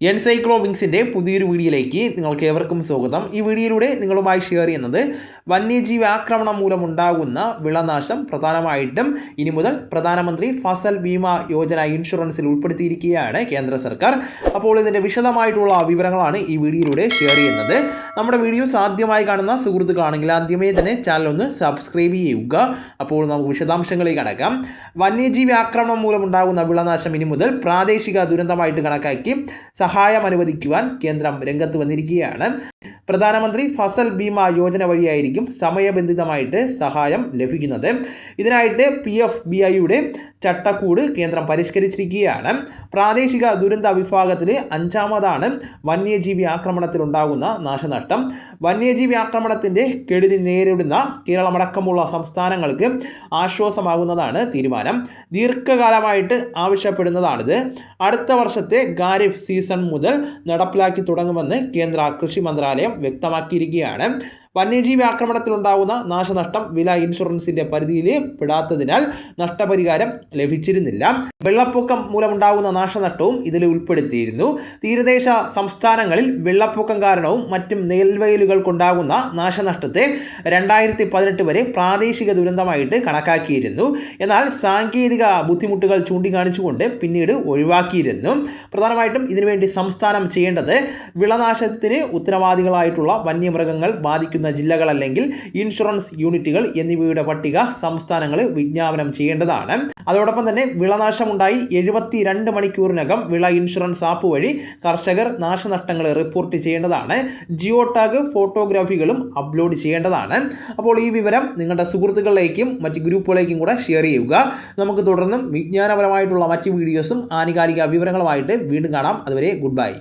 എൻസൈക്ലോ വിങ്സിന്റെ പുതിയൊരു വീഡിയോയിലേക്ക് നിങ്ങൾക്ക് ഏവർക്കും സ്വാഗതം. ഈ വീഡിയോയിലൂടെ നിങ്ങളുമായി ഷെയർ ചെയ്യുന്നത് വന്യജീവി ആക്രമണം മൂലമുണ്ടാകുന്ന വിളനാശം പ്രധാനമായിട്ടും ഇനി മുതൽ പ്രധാനമന്ത്രി ഫസൽ ബീമ യോജന ഇൻഷുറൻസിൽ ഉൾപ്പെടുത്തിയിരിക്കുകയാണ് കേന്ദ്ര സർക്കാർ. അപ്പോൾ ഇതിന്റെ വിശദമായിട്ടുള്ള വിവരങ്ങളാണ് ഈ വീഡിയോയിലൂടെ ഷെയർ ചെയ്യുന്നത്. നമ്മുടെ വീഡിയോസ് ആദ്യമായി കാണുന്ന സുഹൃത്തുക്കളാണെങ്കിൽ ആദ്യമേ തന്നെ ചാനൽ ഒന്ന് സബ്സ്ക്രൈബ് ചെയ്യുക. അപ്പോൾ നമുക്ക് വിശദാംശങ്ങളിലേക്ക് കടക്കാം. വന്യജീവി ആക്രമണം മൂലമുണ്ടാകുന്ന വിളനാശം ഇനി മുതൽ പ്രാദേശിക ദുരന്തമായിട്ട് കണക്കാക്കി സഹായം അനുവദിക്കുവാൻ കേന്ദ്രം രംഗത്ത് വന്നിരിക്കുകയാണ്. പ്രധാനമന്ത്രി ഫസൽ ബീമ യോജന വഴിയായിരിക്കും സമയബന്ധിതമായിട്ട് സഹായം ലഭിക്കുന്നത്. ഇതിനായിട്ട് പി എഫ് ബി ഐയുടെ ചട്ടക്കൂട് കേന്ദ്രം പരിഷ്കരിച്ചിരിക്കുകയാണ്. പ്രാദേശിക ദുരന്ത വിഭാഗത്തിൽ അഞ്ചാമതാണ് വന്യജീവി ആക്രമണത്തിലുണ്ടാകുന്ന നാശനഷ്ടം. വന്യജീവി ആക്രമണത്തിന്റെ കെടുതി നേരിടുന്ന കേരളമടക്കമുള്ള സംസ്ഥാനങ്ങൾക്ക് ആശ്വാസമാകുന്നതാണ് തീരുമാനം. ദീർഘകാലമായിട്ട് ആവശ്യപ്പെടുന്നതാണിത്. അടുത്ത വർഷത്തെ ഖാരിഫ് സീസൺ മുതൽ നടപ്പിലാക്കി തുടങ്ങുമെന്ന് കേന്ദ്ര കൃഷി മന്ത്രാലയം വ്യക്തമാക്കിയിരിക്കുകയാണ്. വന്യജീവി ആക്രമണത്തിലുണ്ടാകുന്ന നാശനഷ്ടം വില ഇൻഷുറൻസിന്റെ പരിധിയിൽ പെടാത്തതിനാൽ നഷ്ടപരിഹാരം ലഭിച്ചിരുന്നില്ല. വെള്ളപ്പൊക്കം മൂലമുണ്ടാകുന്ന നാശനഷ്ടവും ഇതിൽ ഉൾപ്പെടുത്തിയിരുന്നു. തീരദേശ സംസ്ഥാനങ്ങളിൽ വെള്ളപ്പൊക്കം കാരണവും മറ്റും നെൽവയലുകൾക്കുണ്ടാകുന്ന നാശനഷ്ടത്തെ രണ്ടായിരത്തി പതിനെട്ട് വരെ പ്രാദേശിക ദുരന്തമായിട്ട് കണക്കാക്കിയിരുന്നു. എന്നാൽ സാങ്കേതിക ബുദ്ധിമുട്ടുകൾ ചൂണ്ടിക്കാണിച്ചുകൊണ്ട് പിന്നീട് ഒഴിവാക്കിയിരുന്നു. പ്രധാനമായിട്ടും ഇതിനുവേണ്ടി സംസ്ഥാനം ചെയ്യേണ്ടത് വിളനാശത്തിന് ഉത്തരവാദികളായിട്ടുള്ള വന്യമൃഗങ്ങൾ ബാധിക്കുന്ന ജില്ലകൾ അല്ലെങ്കിൽ ഇൻഷുറൻസ് യൂണിറ്റുകൾ എന്നിവയുടെ പട്ടിക സംസ്ഥാനങ്ങൾ വിജ്ഞാപനം ചെയ്യേണ്ടതാണ്. അതോടൊപ്പം തന്നെ വിളനാശമുണ്ടായി എഴുപത്തി രണ്ട് മണിക്കൂറിനകം വിള ഇൻഷുറൻസ് ആപ്പ് വഴി കർഷകർ നാശനഷ്ടങ്ങൾ റിപ്പോർട്ട് ചെയ്യേണ്ടതാണ്. ജിയോ ടാഗ് ഫോട്ടോഗ്രാഫികളും അപ്ലോഡ് ചെയ്യേണ്ടതാണ്. അപ്പോൾ ഈ വിവരം നിങ്ങളുടെ സുഹൃത്തുക്കളിലേക്കും മറ്റ് ഗ്രൂപ്പുകളിലേക്കും കൂടെ ഷെയർ ചെയ്യുക. നമുക്ക് തുടർന്നും വിജ്ഞാനപരമായിട്ടുള്ള മറ്റ് വീഡിയോസും ആനുകാലിക വിവരങ്ങളുമായിട്ട് വീണ്ടും കാണാം. അതുവരെ ഗുഡ് ബൈ.